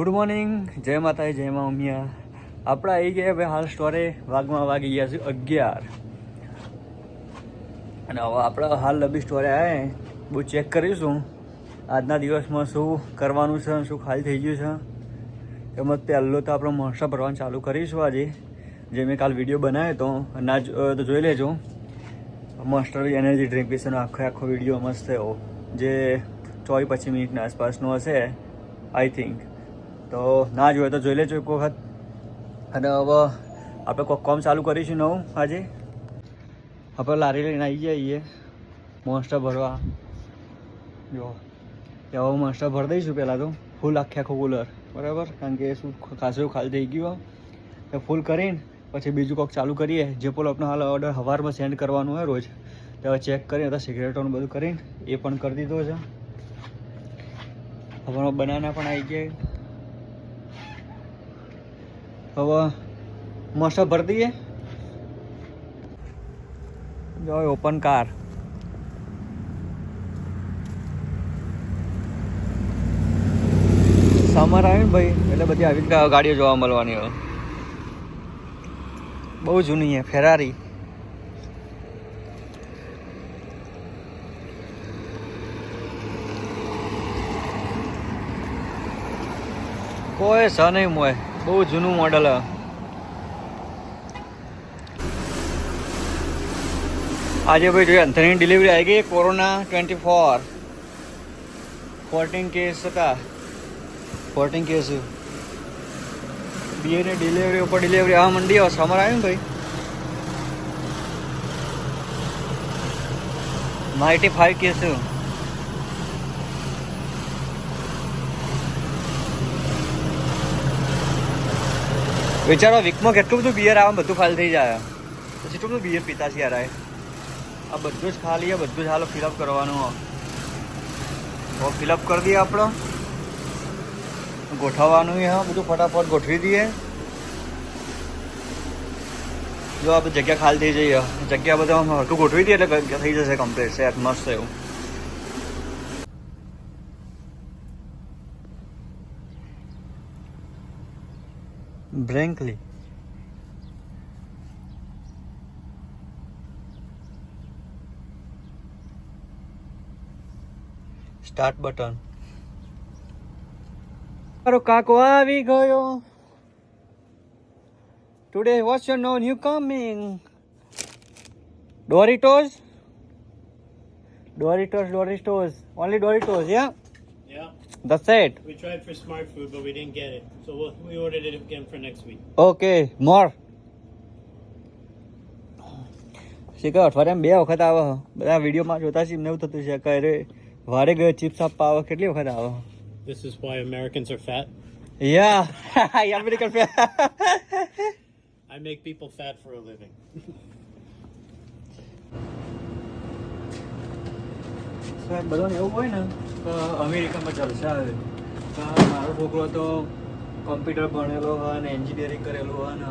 Good morning જય માતાજી, જય મા ઉમિયા. આપણા આવી ગયા ભાઈ હાલ સ્ટોરે વાગમાં વાગી ગયા છે અગિયાર. અને હવે આપણે હાલ લબી સ્ટોરે આવે બહુ ચેક કરીશું. આજના દિવસમાં શું કરવાનું છે શું ખાલી થઈ ગયું છે. એમાં પહેલો તો આપણો મોસ્ટા ભરવાનું ચાલુ કરીશું આજે. જે મેં કાલ વીડિયો બનાવ્યો હતો. ના તો જોઈ લેજો. મોસ્ટર એનર્જી ડ્રિંક વિશેનો આખો આખો વીડિયો મસ્ત થયો જે ચોવી પચીસ મિનિટના આસપાસનો હશે આઈ થિંક તો ના જોઈએ તો જોઈ લેજો એક વખત. અને હવે આપણે કોઈક કોમ ચાલુ કરીશું નવું આજે. આપણે લારી લઈને આવી જઈએ મોસ્ટર ભરવા. જો એવો મોસ્ટર ભરી દઈશું પહેલાં તો. ફૂલ આખે આખું કુલર બરાબર? કારણ કે શું ખાસું ખાલી થઈ ગયું તો ફૂલ કરીને પછી બીજું કોઈક ચાલુ કરીએ. જે પોલો આપણો હાલ ઓર્ડર સવારમાં સેન્ડ કરવાનું હોય રોજ. તો હવે ચેક કરીને સિગરેટોનું બધું કરીને એ પણ કરી દીધો છે. હવે બનાના પણ આવી ગયા. હવે મસ્ત ભરી દઈએ જો ઓપન કાર સમર આવે ને ભાઈ, એટલે બધી આવી ગાડીઓ જોવા મળવાની હવે. બહુ જૂની છે ફેરારી કોઈ સ નહીં મોય બહુ જૂનું મોડલ આજે ભાઈ જોઈએ અંતરની ડિલિવરી આવી ગઈ corona twenty four fourteen case હતા ફોર્ટીન કેસ બીએની ડિલિવરી ઉપર ડિલિવરી આ મંડી આવશે સમર આવ્યું ભાઈ. નાઇન્ટી ફાઈવ કેસ વિચારો, વીકમાં કેટલું બધું બિયર આવે બધું ખાલી થઈ જાય. પછી કેટલું બધું બિયર પીતા છે યાર. આ બધું જ ખાલી બધું જ હાલો ફિલઅપ કરવાનું તો ફિલઅપ કરી દઈએ આપણે. ગોઠવવાનું હા, બધું ફટાફટ ગોઠવી દઈએ. જો આપણે જગ્યા ખાલી થઈ જઈએ. જગ્યા બધા હરકું ગોઠવી દઈએ એટલે થઈ જશે કમ્પ્લીટ છે મસ્ત એવું. બ્રેન્કલી સ્ટાર્ટ બટન મારો કાકો આવી ગયો. Today what's your no new coming Doritos Doritos Doritos only Doritos yeah Yeah, the set we tried for smart food, but we didn't get it. So we'll, we ordered it again for next week. Okay more શીખર અઠવાડિયામાં બે વખત આવે છે. બધા વિડીયોમાં જોતા છે એમને એવું થતું છે કે અરે વારે ગયો ચિપ્સ આપવા આવે કેટલી વખત આવે This is why Americans are fat. Yeah American I make people fat for a living. બધાને એવું હોય ને તો અમેરિકામાં જલસા આવે મારો છોકરો તો કોમ્પ્યુટર ભણેલો હોય ને એન્જિનિયરિંગ કરેલું હોય ને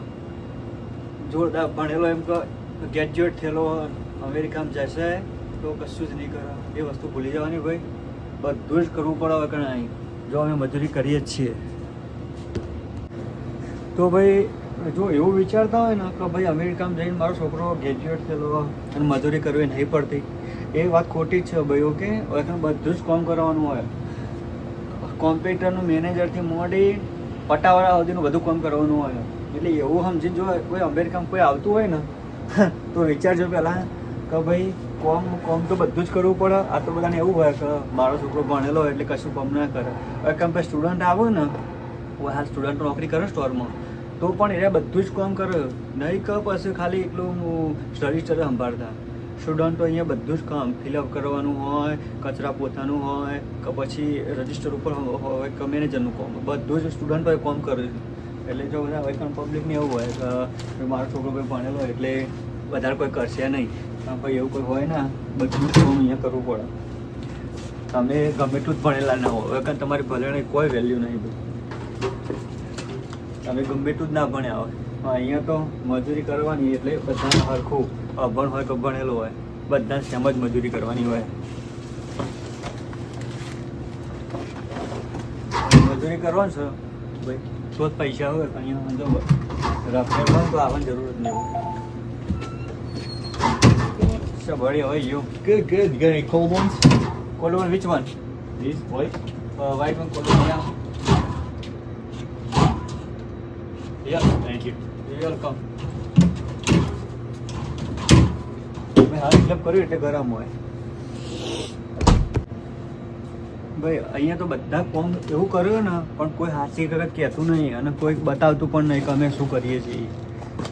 જોરદાર ભણેલો એમ કે ગ્રેજ્યુએટ થયેલો હોય, અમેરિકામાં જશે તો કશું જ નહીં કરે. એ વસ્તુ ભૂલી જવાની ભાઈ. બધું જ કરવું પડે હવે કે અહીં. જો અમે મજૂરી કરીએ જ છીએ. તો ભાઈ, જો એવું વિચારતા હોય ને કે ભાઈ અમેરિકામાં જઈને મારો છોકરો ગ્રેજ્યુએટ થયેલો અને મજૂરી કરવી નહીં પડતી. એ વાત ખોટી જ છે ભાઈ, ઓકે? હવે બધું જ કામ કરવાનું હોય. કોમ્પ્યુટરનું મેનેજરથી મોડી પટાવાળા સુધીનું બધું કામ કરવાનું હોય. એટલે એવું સમજી જો કોઈ અમેરિકામાં કોઈ આવતું હોય ને, તો વિચારજો પહેલાં કે ભાઈ, કોમ કોમ તો બધું જ કરવું પડે. આ તો બધાને એવું હોય કે મારો છોકરો ભણેલો હોય એટલે કશું કોમ ના કરે. કેમ કે સ્ટુડન્ટ આવો ને હું હાલ સ્ટુડન્ટ નોકરી કરે સ્ટોરમાં, તો પણ એ બધું જ કામ કરે. નહીં કે પછી ખાલી એકલું સ્ટડી સ્ટડી સંભાળતા. સ્ટુડન્ટો અહીંયા બધું જ કામ ફિલઅપ કરવાનું હોય, કચરા પોતાનું હોય, કે પછી રજિસ્ટર ઉપર હોય, કે મેનેજરનું કામ, બધું જ સ્ટુડન્ટોએ કામ કરે છે. એટલે જો બધા હવે પણ પબ્લિકને એવું હોય, કે મારો છોકરો કોઈ ભણેલો હોય એટલે વધારે કોઈ કરશે નહીં. ભાઈ એવું કોઈ હોય ને, બધું જ કામ અહીંયા કરવું પડે. તમે ગમે એટલું જ ભણેલા ના હોય કાંઈ તમારી ભલે કોઈ વેલ્યુ નહીં તમે ગમે એટલું જ ના ભણ્યા હોય. અહીંયા તો મજૂરી કરવાની એટલે બધાને હરખું. અભણ હોય કે ભણેલો હોય બધા સેમ જ મજૂરી કરવાની હોય મજૂરી કરવાનું છે ભાઈ તો જ પૈસા હોય અહીંયા વાંધો હોય રફેલ હોય તો આવવાની જરૂર જ નહીં સબળી હોય you Good, good. You got any cold ones? Cold one which one These white. White one cold one yeah Yeah. Thank you. Welcome fill up કર્યું એટલે ગરમ હોય. ભાઈ, અહીંયા તો બધા કોમ એવું કર્યું ને, પણ કોઈ હાસી વખત કહેતું નહીં અને કોઈ બતાવતું પણ નહીં કે અમે શું કરીએ છીએ.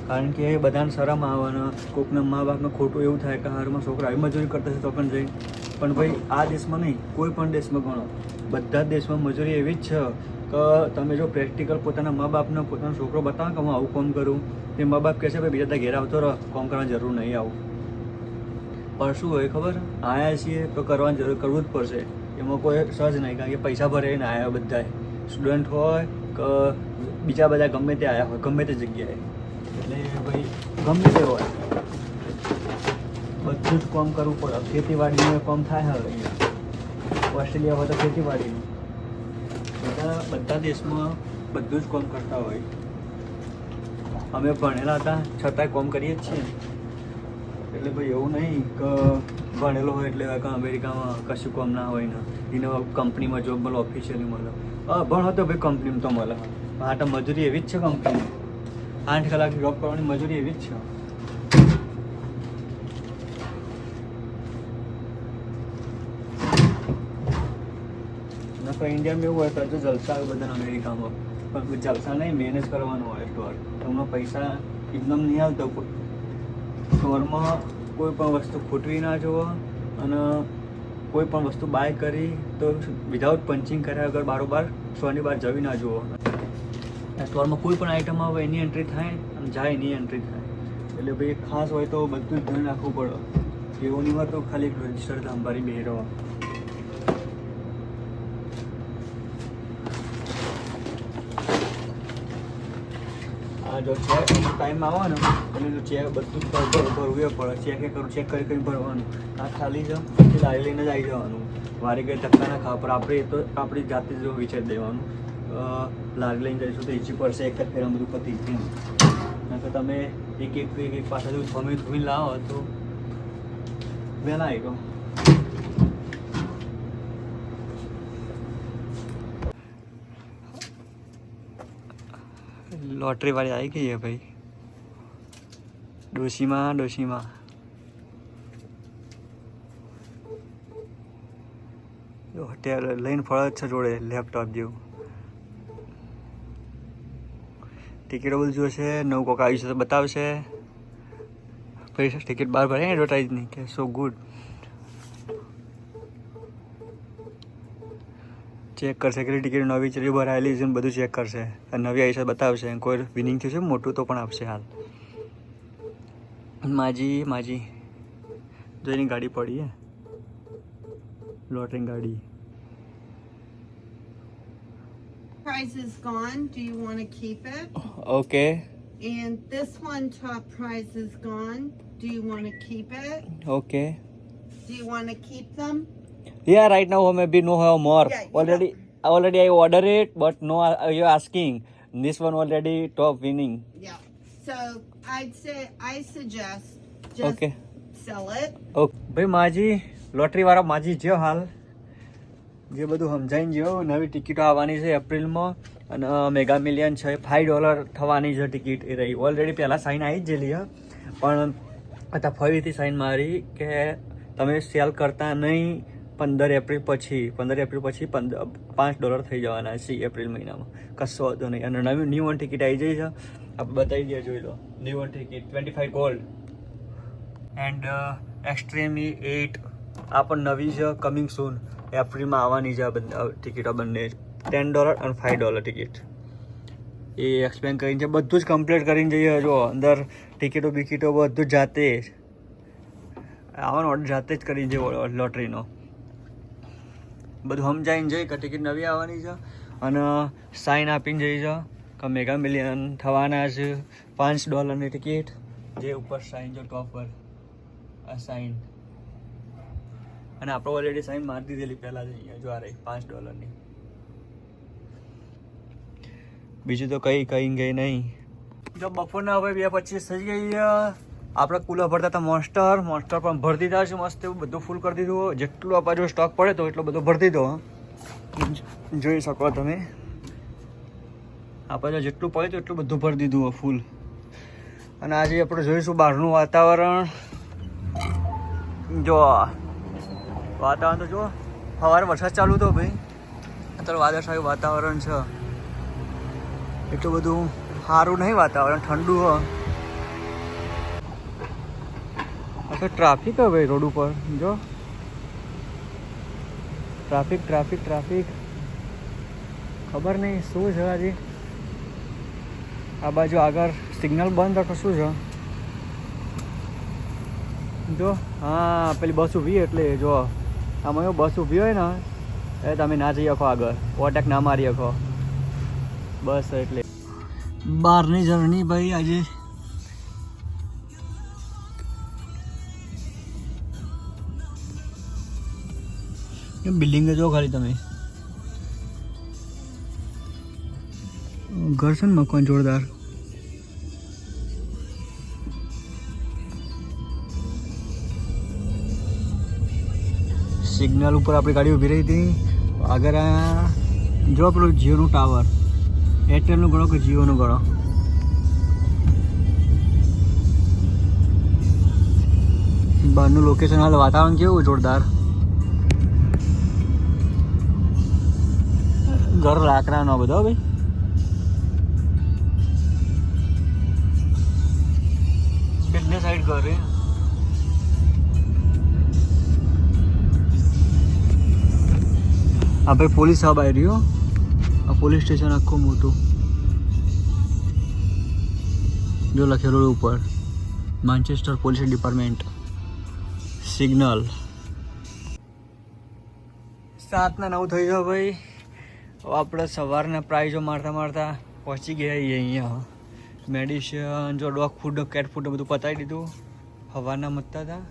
કારણ કે બધાને શરમ આવવાના, કોકના મા બાપને ખોટું એવું થાય કે હારમાં છોકરા આવી મજૂરી કરતા છે તો પણ જઈ. પણ ભાઈ, આ દેશમાં નહીં, કોઈ પણ દેશમાં ગણો. બધા દેશમાં મજૂરી એવી જ છે કે તમે જો પ્રેક્ટિકલ પોતાના મા બાપને, પોતાનો છોકરો બતાવો કે હું આવું કામ કરું. તે મા બાપ કહેશે ભાઈ, બીજા ઘેર આવતો રહો, કામ કરવાની જરૂર નહીં આવું. પણ શું હોય ખબર? આયા છીએ તો કરવાની જરૂર કરવું જ પડશે. એમાં કોઈ સહજ નહીં, કારણ કે પૈસા ભરીને આવ્યા બધા સ્ટુડન્ટ હોય કે બીજા બધા ગમે તે આવ્યા હોય, ગમે તે જગ્યાએ. એટલે ભાઈ, ગમે તે હોય. બધું જ કામ કરવું પડે. ખેતીવાડીનું કામ થાય હવે ઓસ્ટ્રેલિયા હોય તો ખેતીવાડીનું. બધા બધા દેશમાં બધું જ કામ કરતા હોય. અમે ભણેલા હતા, છતાંય કામ કરીએ જ છીએ. એટલે ભાઈ એવું નહીં કે ભણેલો હોય એટલે અમેરિકામાં કશું કામ ના હોય ને. એને કંપનીમાં જોબ મળે ઓફિશિયલી મળે. ભણો તો ભાઈ કંપનીમાં તો મળે. આ તો મજૂરી એવી જ છે કંપની આઠ કલાક જોબ કરવાની મજૂરી એવી જ છે. નકર ઇન્ડિયામાં એવું હોય તો હજુ જલસા આવે બધા અમેરિકામાં. પણ જલસા નહીં મેનેજ કરવાનું હોય સ્ટોર તમને પૈસા એકદમ નહીં આવતો. સ્ટોરમાં કોઈ પણ વસ્તુ ખૂટવી ના જુઓ અને કોઈ પણ વસ્તુ બાય કરી તો વિધાઉટ પંચિંગ કર્યા વગર બારોબાર સ્ટોરની બહાર જવી ના જુઓ. સ્ટોરમાં કોઈ પણ આઈટમ આવે એની એન્ટ્રી થાય અને જાય એની એન્ટ્રી થાય. એટલે ભાઈ ખાસ હોય તો બધું જ ધ્યાન રાખવું પડે. નહીં હોય તો ખાલી રજિસ્ટર સાંભાળી બે રહો. જો ચેક ટાઈમ આવે ને એટલે જો ચેક બધું ભરવું પડે. ચેક એ કરું ચેક કરી કરી ભરવાનું. આ ખાલી જ લાવી લઈને જ આવી જવાનું. વારે કઈ ધક્કા ના ખાવા, પણ આપણે તો, આપણી જાતે જ વિચારી દેવાનું. લારી લઈને જઈશું તો ઈચી પડશે, એક જ ફેરા બધું પતી ગયું તો તમે એક એક એક એક પાછળ થોમી થોમી લાવો તો વહેલા આવી ગયો લોટરી વાળી આવી ગઈ છે ભાઈ. ડોશીમાં ડોશીમાં. લઈને ફળ છે જોડે લેપટોપ જેવું. ટિકિટો બધું જોશે, નવું કોક આવ્યું છે તો બતાવશે. પછી ટિકિટ બહાર ભરાય એડવર્ટાઇઝની કે સો ગુડ ચેક કરશે કેટલી ટિકિટ નવી ચરી ભરાયેલી છે બધું ચેક કરશે અને નવી આવી છે બતાવશે કોઈ વિનિંગ થયું છે મોટું તો પણ આપશે હાલ માજી માજી જો એની ગાડી પડી હે લોટરી ગાડી prize is gone. Do you want to keep it? Okay. And this one top prize is gone. Do you want to keep it? Okay. Do you want to keep them? Yeah, right now maybe no have more. Yeah, already, yeah. already I order it, but no, you asking. This one already top winning. Yeah. So I'd say I suggest just Okay. sell it. Okay. ભાઈ માજી lottery વાળા માજી જે હાલ જે બધું સમજાઈને જ્યો નવી ટિકિટો આવવાની છે એપ્રિલમાં અને મેગા મિલિયન છે ફાઈવ ડોલર થવાની છે ટિકિટ એ રહી ઓલરેડી પહેલાં સાઈન આવી જ ગયેલી પણ અત્યારે ફરીથી સાઈન મારી કે તમે સેલ કરતા નહીં પંદર એપ્રિલ પછી, પંદર એપ્રિલ પછી પંદર પાંચ ડોલર થઈ જવાના છે એપ્રિલ મહિનામાં. કશો વાંધો નહીં. અને નવી ન્યૂ વન ટિકિટ આવી જઈ છે. આપણે બતાવી દઈએ જોઈ લો. New one ticket twenty five gold and extreme at આ પણ નવી છે કમિંગ સૂન એપ્રિલમાં આવવાની છે ટિકિટો બંને. ટેન ડોલર અને ફાઇવ ડોલર ટિકિટ એ એક્સપ્લેન કરીને છે. બધું જ કમ્પ્લીટ કરીને જઈએ. જો, અંદર ટિકિટો બિકિટો બધું જાતે જ. આવવાનો ઓર્ડર જાતે જ કરીને છે લોટરીનો. બધું સમજાવીને જઈ કે ટિકિટ નવી આવવાની છે. અને સાઇન આપીને જઈ છે કે મેગા મિલિયન થવાના છે. પાંચ ડોલરની ટિકિટ જે ઉપર સાઇન જો ટોપ પર. આ સાઇન અને આપણે ઓલરેડી સાઇન મારી દીધેલી પહેલાં જ અહીંયા જો આ રહી, પાંચ ડોલરની બીજું તો કંઈ કંઈ ગઈ નહીં. જો બપોરના હવે બે પચીસ થઈ ગઈ. આપણે કુલર ભરતા હતા મોન્સ્ટર મોન્સ્ટર પણ ભરી દીધા છે મસ્ત એવું બધું ફૂલ કરી દીધું. જેટલું આપણે જો સ્ટોક પડે તો એટલો બધો ભરી દીધો. જોઈ શકો તમે. આપણે જેટલું પડે તો એટલું બધું ભરી દીધું ફૂલ અને આજે આપણે જોઈશું બહારનું વાતાવરણ. જો, વાતાવરણ તો જો, સવારે વરસાદ ચાલુ હતો ભાઈ. અત્યારે વાદળછાયું વાતાવરણ છે. એટલું બધું સારું નહીં વાતાવરણ, ઠંડુ હ. તો ટ્રાફિક હવે ભાઈ રોડ ઉપર, જો. ટ્રાફિક ટ્રાફિક ટ્રાફિક ખબર નહીં, શું છે આજે આ બાજુ આગળ સિગ્નલ બંધ તો શું છે? જો, હા, પેલી બસ ઊભી એટલે જો. આમાં એવું બસ ઊભી હોય ને, એ તમે ના જઈ શકો આગળ. ઓટેક ના મારી શકો. બસ એટલે. બહારની જર્ની ભાઈ આજે બિલ્ડિંગ જો ખાલી તમે. ઘર છે ને મકાન જોરદાર. સિગ્નલ ઉપર આપણી ગાડી ઊભી રહી હતી. આગળ જો આપણું જીઓનું ટાવર. એરટેલનું ગણો કે જીઓનું ગણો? બહારનું લોકેશન હાલ વાતાવરણ કેવું જોરદાર? ઘર લાકડાનો બધો ભાઈ. બંને સાઈડ ઘર હે? ભાઈ પોલીસ સાહેબ આવી રહ્યો આ પોલીસ સ્ટેશન આખું મોટું. જો લખેલું ઉપર. માન્ચેસ્ટર પોલીસ ડિપાર્ટમેન્ટ સિગ્નલ સાતના નવ થઈ ગયો ભાઈ. આપણે સવારના પ્રાઇઝો મારતા મારતા પહોંચી ગયા અહીંયા મેડિસિન જો ડોગ ફૂડ કેટ ફૂડ બધું પતાવી દીધું હવાના મતતા હતા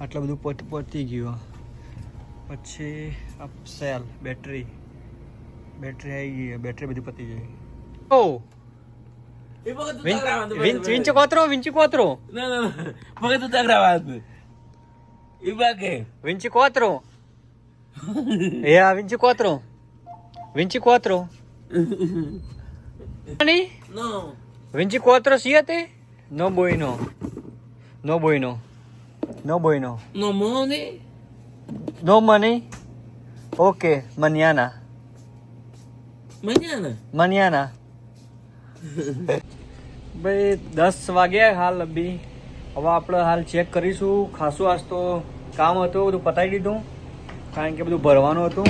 આટલું બધું પોત પહોંચી ગયું પછી આ સેલ બેટરી બેટરી આવી ગઈ બેટરી બધી પતી ગઈ ઓ E? વિંચ કોતરો વિંચ કોતરો tá gravando? E pra quê? વિંચ કોતરો વિંચ કોતરો વિંચ કોતરો નહીં Não. Vinci quattro siete? No bueno. No bueno. No bueno. No money? No money. Ok, mañana. Mañana. Mañana. ભાઈ દસ વાગ્યા હાલ બી હવે આપણે હાલ ચેક કરીશું ખાસું આજ તો કામ હતું બધું પતાવી દીધું કારણ કે બધું ભરવાનું હતું.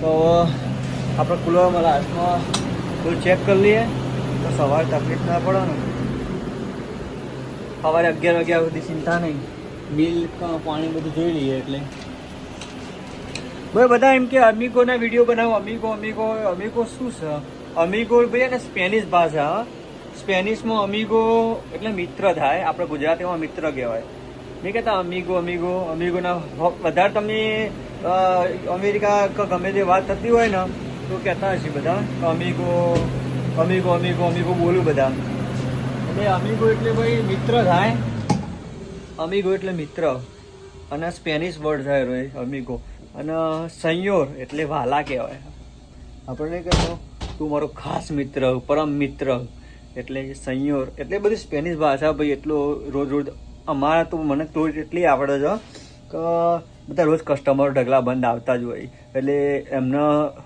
તો, આપણે કુલરમાં લાસ્ટમાં બધું ચેક કરી લઈએ. તો સવારે તકલીફ ના પડે ને. સવારે અગિયાર વાગ્યા સુધી ચિંતા નહીં. બિલ પાણી બધું જોઈ લઈએ એટલે. ભાઈ, બધા એમ કે અમિકોના વીડિયો બનાવો. અમીકો અમિકો અમીકો શું છે? અમિકો ભાઈ, એને સ્પેનિશ ભાષા સ્પેનિશમાં અમીગો એટલે મિત્ર થાય. આપણે ગુજરાતીમાં મિત્ર કહેવાય. નહીં કહેતા, અમીગો અમીગો, અમીગોના વધારે તમે અમેરિકા ગમે તે વાત થતી હોય ને, તો કહેતા હશે બધા, અમીગો અમીગો અમીગો અમીગો, બોલું બધા. એટલે અમીગો એટલે ભાઈ મિત્ર થાય. અમીગો એટલે મિત્ર. અને સ્પેનિશ વર્ડ થાય અમીગો. અને સંયોર એટલે વાલા કહેવાય. આપણે કહેતો તું મારો ખાસ મિત્ર, પરમ મિત્ર. એટલે સંયોર. એટલે બધી સ્પેનિશ ભાષા ભાઈ એટલો રોજ રોજ અમારા તો મને તો એટલી આવડે છે કે બધા રોજ કસ્ટમર ઢગલા બંધ આવતા જ હોય. એટલે એમને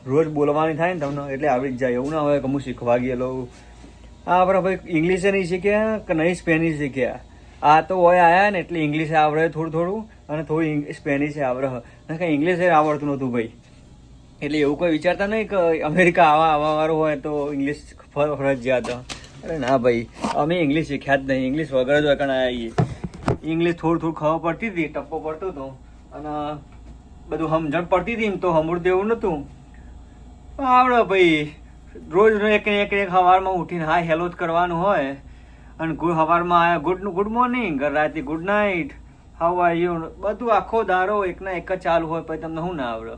રોજ બોલવાની થાય ને તમને, એટલે આવડી જ જાય. એવું ના હોય કે હું શીખવા ગયેલો આ આપણે ભાઈ ઇંગ્લિશે નહીં શીખ્યા કે નહીં સ્પેનિશ શીખ્યા? આ તો હોય આયા ને, એટલે ઇંગ્લિશ આવડે થોડું થોડું અને થોડું સ્પેનિશ આવડે. કંઈ ઇંગ્લિશ આવડતું નહોતું ભાઈ. એટલે એવું કોઈ વિચારતા નહીં કે અમેરિકા આવા આવવા વાળું હોય તો ઇંગ્લિશ ફર- ફરજિયાત. અરે ના ભાઈ, અમે ઇંગ્લિશ શીખ્યા જ નહીં. ઇંગ્લિશ વગર જ વગણ આવીએ ઇંગ્લિશ થોડું થોડું ખબર પડતી હતી, ટપ્પો પડતો હતો. અને બધું સમજણ પડતી હતી એમ તો સમૃદ્ધ દેવું નહોતું. આવડે ભાઈ, રોજ એક એક એક સવારમાં ઉઠીને હાય હેલો જ કરવાનું હોય. અને ગુડ સવારમાં આવ્યા ગુડ ગુડ મોર્નિંગ રાતે good night, how are you? બધું આખો દારો એકના એક જ ચાલુ હોય, પછી તમને શું ના આવડે?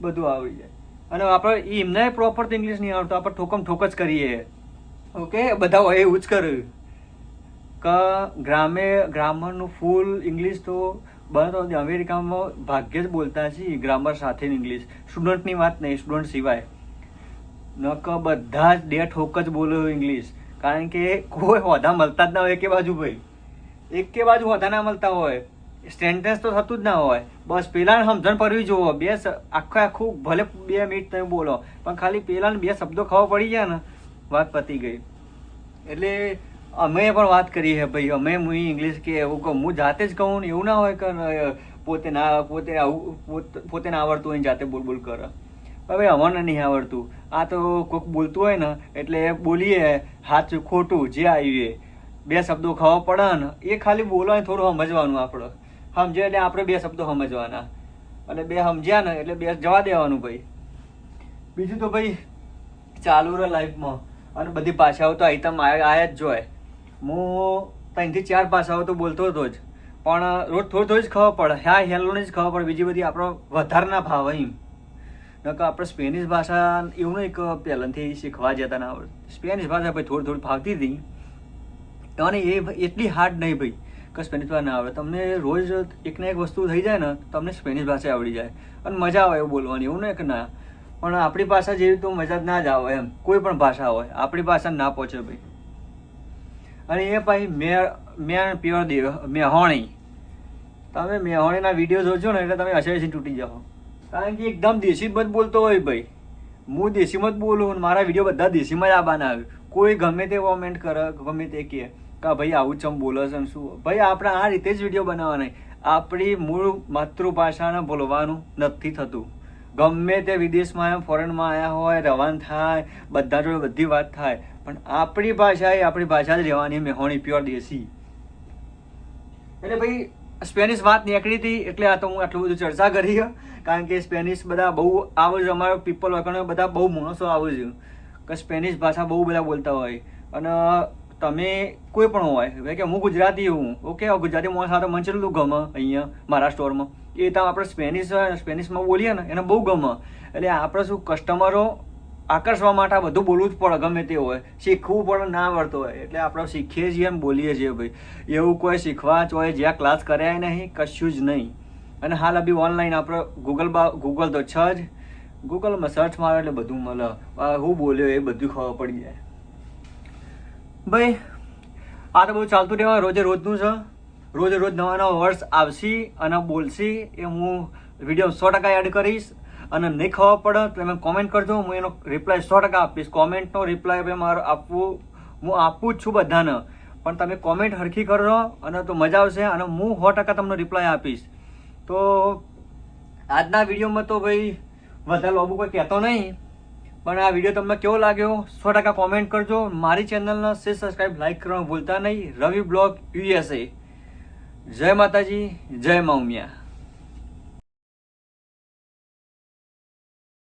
બધું આવડી જાય. અને આપણે એમને પ્રોપર ઇંગ્લિશ નહીં આવડતું, આપણે ઠોકમ ઠોક જ કરીએ. ઓકે બધા એવું જ કર્યું કે ગ્રામે ગ્રામરનું ફૂલ ઇંગ્લિશ તો બને તો અમેરિકામાં ભાગ્યે જ બોલતા છે ગ્રામર સાથે ઇંગ્લિશ. સ્ટુડન્ટની વાત નહીં, સ્ટુડન્ટ સિવાય. નક બધા જ ડે ઠોક જ બોલે ઇંગ્લિશ. કારણ કે કોઈ હોધા મળતા જ ના હોય એકે બાજુ ભાઈ. એકે બાજુ હોધા ના મળતા હોય. સ્ટેન્ટેન્સ તો થતું જ ના હોય. બસ પહેલાં સમજણ પડવી જુઓ બે આખું આખું ભલે બે મિનિટ તમે બોલો, પણ ખાલી પહેલાં બે શબ્દો ખબર પડી ગયા ને, વાત પતી ગઈ. એટલે અમે પણ વાત કરી છે, ભાઈ, અમે હું ઇંગ્લિશ કે એવું કહું, હું જાતે જ કહું ને એવું ના હોય કે પોતે ના, પોતે આવું, પોત- ના આવડતું હોય જાતે બોલ બોલ કરે. હવે અમને નહીં આવડતું. આ તો કોઈક બોલતું હોય ને, એટલે બોલીએ સાચું ખોટું, જે આવ્યું એ બે શબ્દો ખાવા પડે ને, એ ખાલી બોલવાનું થોડું સમજવાનું આપણે સમજે એટલે આપણે બે શબ્દો સમજવાના. અને બે સમજ્યા ને, એટલે બે જવા દેવાનું, ભાઈ. બીજું તો, ભાઈ, ચાલુ રહે લાઈફમાં અને બધી ભાષાઓ તો આઈટમ આયા જ જોય. હું ત્રણથી ચાર ભાષાઓ તો બોલતો હતો જ. પણ રોજ થોડી થોડી જ ખબર પડે. હા, હેલોની જ ખબર પડે. બીજી બધી આપણો વધારે ના ભાવે એમ. નકર આપણે સ્પેનિશ ભાષા એવું નહીં કે પહેલાંથી શીખવા જતા ના આવડે સ્પેનિશ ભાષા ભાઈ થોડી થોડી ફાવતી હતી. અને એ એટલી હાર્ડ નહીં ભાઈ કે સ્પેનિશ ભાષા ના આવડે. તમને રોજ એક ને એક વસ્તુ થઈ જાય ને તમને સ્પેનિશ ભાષા આવડી જાય. અને મજા આવે એવું બોલવાની, એવું નહીં કે ના. પણ આપણી ભાષા જેવી તો મજા જ ના જ આવે એમ. કોઈ પણ ભાષા હોય. આપણી ભાષા ના પહોંચે ભાઈ. અને એ ભાઈ મેં મેં પ્યોર દેવ, મેહોણી. તમે મેહોણીના વીડિયો જોજો ને એટલે તમે અસરથી તૂટી જાઓ. કારણ કે એકદમ દેશી જ બોલતો હોય ભાઈ. હું દેશીમાં જ બોલું અને મારા વીડિયો બધા દેશીમાં જ આવવાના બનાવે કોઈ ગમે તે કોમેન્ટ કરે, ગમે તે કહે, કે ભાઈ આવું ચમ બોલો છે શું? ભાઈ, આપણે આ રીતે જ વીડિયો બનાવવાના આપણી મૂળ માતૃભાષાને બોલવાનું નથી થતું. ગમે તે વિદેશમાં ફોરેનમાં આવ્યા હોય, રવાન થાય, બધા જોડે બધી વાત થાય. પણ આપણી ભાષા એ આપણી ભાષા જ રહેવાની મેહોણી પ્યોર દેશી. એટલે ભાઈ, સ્પેનિશ વાત નીકળી હતી, એટલે આ તો હું આટલું બધું ચર્ચા કરી કારણ કે સ્પેનિશ બધા બહુ, આવે છે અમારા પીપલ વગર બધા બહુ માણસો આવે છે કે સ્પેનિશ ભાષા બહુ બધા બોલતા હોય. અને તમે કોઈ પણ હોય કે હું ગુજરાતી હું, ઓકે ગુજરાતી માણસ સાથે મને કેટલું ગમે અહીંયા, મારા સ્ટોરમાં. એ તો આપણે સ્પેનિશ, સ્પેનિશમાં બોલીએ ને, એને બહુ ગમે. એટલે આપણે શું કસ્ટમરો આકર્ષવા માટે બધું બોલવું જ પડે, ગમે તે હોય. શીખવું પણ ના આવડતું હોય. એટલે આપણે શીખીએ છીએ એમ બોલીએ છીએ ભાઈ. એવું કોઈ શીખવા હોય, જ્યાં ક્લાસ કર્યા નહીં, કશું જ નહીં. અને હાલ અભી ઓનલાઈન આપણે ગૂગલ બા ગૂગલ તો છ જ. ગૂગલમાં સર્ચ મારો એટલે બધું મળે હું બોલ્યો એ બધું ખબર પડી જાય. ભાઈ, આ તો બધું ચાલતું રહેવા રોજે રોજનું છે. રોજે રોજ નવા નવા વર્ષ આવશે અને બોલશે. એ હું વીડિયો સો ટકા એડ કરીશ. અને નહીં ખબર પડે, તો તમે કોમેન્ટ કરજો. હું એનો રિપ્લાય સો ટકા આપીશ. કોમેન્ટનો રિપ્લાય મારો આપવું, હું આપું જ છું બધાને. પણ તમે કોમેન્ટ હરખી કરજો અને તો મજા આવશે અને હું સો ટકા તમને રિપ્લાય આપીશ. તો આજના વિડીયોમાં તો ભાઈ વધારે લોબુ કોઈ કહેતો નહીં. પણ આ વીડિયો તમને કેવો લાગ્યો? સો ટકા કોમેન્ટ કરજો. મારી ચેનલને સે સબસ્ક્રાઈબ લાઈક કરવાનું ભૂલતા નહીં. રવિ બ્લોગ યુએસએ જય માતાજી, જય મા ઉમિયા